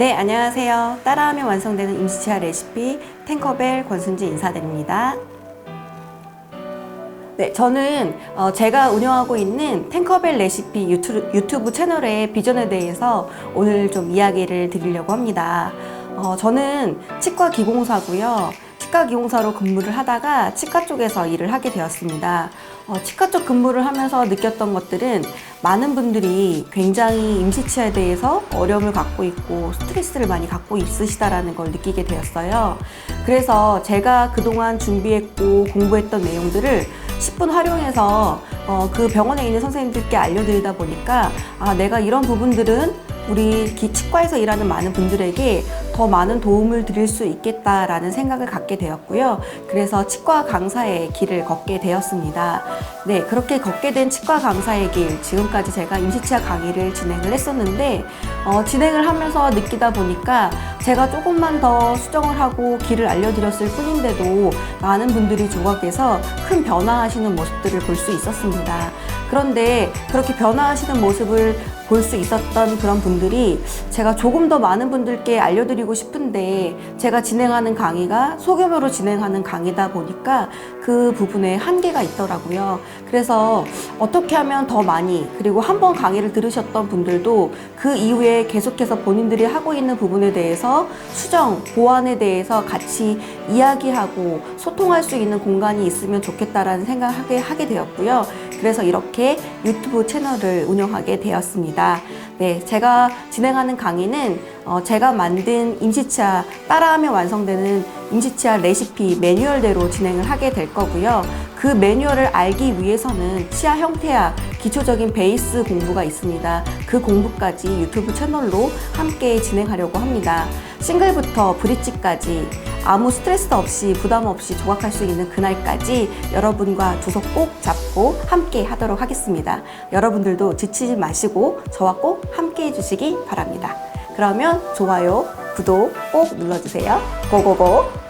네, 안녕하세요. 따라하면 완성되는 임시치아 레시피 탱커벨 권순지 인사드립니다. 네, 저는 어, 제가 운영하고 있는 탱커벨 레시피 유튜브, 유튜브 채널의 비전에 대해서 오늘 좀 이야기를 드리려고 합니다. 어, 저는 치과 기공사고요. 치과 기공사로 근무를 하다가 치과 쪽에서 일을 하게 되었습니다. 어, 치과 쪽 근무를 하면서 느꼈던 것들은 많은 분들이 굉장히 임시치아에 대해서 어려움을 갖고 있고 스트레스를 많이 갖고 있으시다라는 걸 느끼게 되었어요. 그래서 제가 그동안 준비했고 공부했던 내용들을 10분 활용해서 어, 그 병원에 있는 선생님들께 알려드리다 보니까 아, 내가 이런 부분들은 우리 기- 치과에서 일하는 많은 분들에게 더 많은 도움을 드릴 수 있겠다라는 생각을 갖게 되었고요. 그래서 치과 강사의 길을 걷게 되었습니다. 네, 그렇게 걷게 된 치과 강사의 길, 지금까지 제가 임시치아 강의를 진행을 했었는데, 어, 진행을 하면서 느끼다 보니까 제가 조금만 더 수정을 하고 길을 알려드렸을 뿐인데도 많은 분들이 조각에서 큰 변화하시는 모습들을 볼 수 있었습니다. 그런데 그렇게 변화하시는 모습을 볼 수 있었던 그런 분들이 제가 조금 더 많은 분들께 알려드리고 싶은데 제가 진행하는 강의가 소규모로 진행하는 강의다 보니까 그 부분에 한계가 있더라고요. 그래서 어떻게 하면 더 많이 그리고 한 번 강의를 들으셨던 분들도 그 이후에 계속해서 본인들이 하고 있는 부분에 대해서 수정, 보완에 대해서 같이 이야기하고 소통할 수 있는 공간이 있으면 좋겠다라는 생각을 하게, 되었고요. 그래서 이렇게 유튜브 채널을 운영하게 되었습니다. 네, 제가 진행하는 강의는 어, 제가 만든 임시치아 따라하면 완성되는 임시치아 레시피 매뉴얼대로 진행을 하게 될 거고요. 그 매뉴얼을 알기 위해서는 치아 형태와 기초적인 베이스 공부가 있습니다. 그 공부까지 유튜브 채널로 함께 진행하려고 합니다. 싱글부터 브릿지까지 아무 스트레스 없이 부담 없이 조각할 수 있는 그날까지 여러분과 두손꼭 잡고 함께 하도록 하겠습니다. 여러분들도 지치지 마시고 저와 꼭 함께 해주시기 바랍니다. 그러면 좋아요, 구독 꼭 눌러주세요. 고고고!